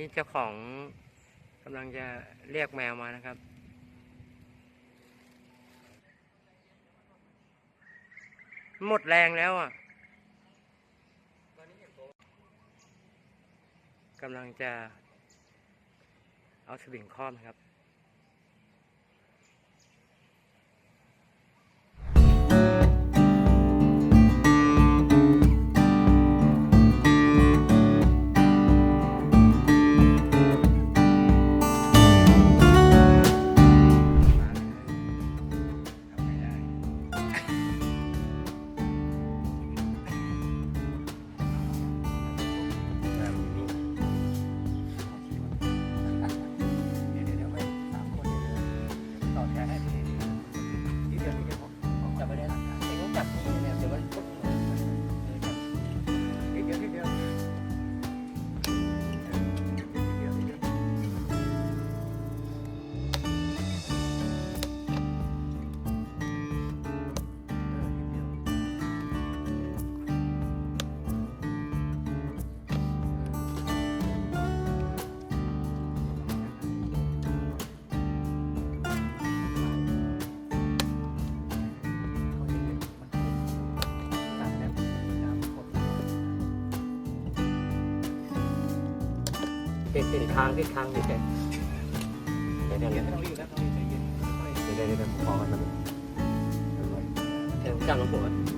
นี่เจ้าของกำลังจะเรียกแมวมานะครับ หมดแรงแล้วอะกำลังจะเอาสวิงครอมครับ ติดติดค้างติดค้างติดเด็ดเดี๋ยวเดี๋ยวเดี๋ยวไม่ต้องรีบนะต้องรีบใจเย็นค่อยเดี๋ยวเดี๋ยวเดี๋ยวผมขอกันนะเดี๋ยวผมจับลงหัวไม่ได้ไม่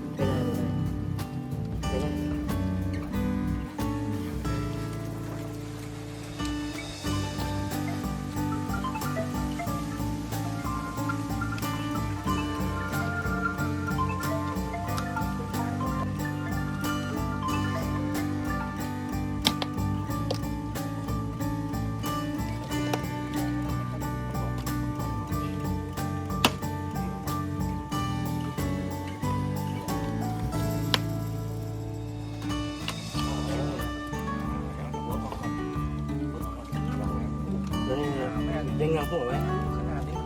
ดึงเงาหัวไว้ขนาดนี้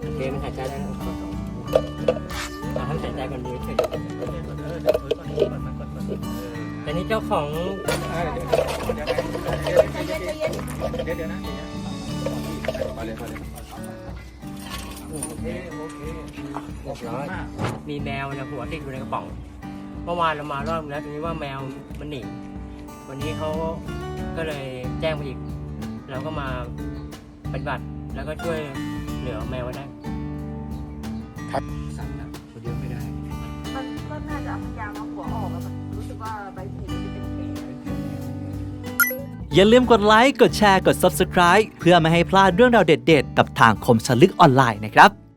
โอเคมันหายใจได้แล้วอ่าให้หายใจก่อนดีขึ้นเออเออเดี๋ยวเฮ้ยก่อนก่อนก่อนก่อนก่อนเออแต่นี่เจ้าของเออเดี๋ยวเดี๋ยวเดี๋ยวเดี๋ยวนะมาเลยมาเลยโอเคโอเคเรียบร้อยมากมีแมวเนี่ยหัวติดอยู่ในกระป๋องเมื่อวานเรามารอบนึงแล้วทีนี้ว่าแมวมันหนีวันนี้เขาก็เลยแจ้งมาอีก เราก็มาปฏิบัติแล้วก็ช่วยเหลือแมวไว้ได้สั่นนะคนเดียวไม่ได้มันก็น่าจะเอายางเอาหัวออกอะมันรู้สึกว่าใบหูมันจะเป็นแผล อย่าลืมกดไลค์ กดแชร์ กด Subscribe เพื่อไม่ให้พลาดเรื่องราวเด็ดๆ กับทางคมสนลึกออนไลน์นะครับ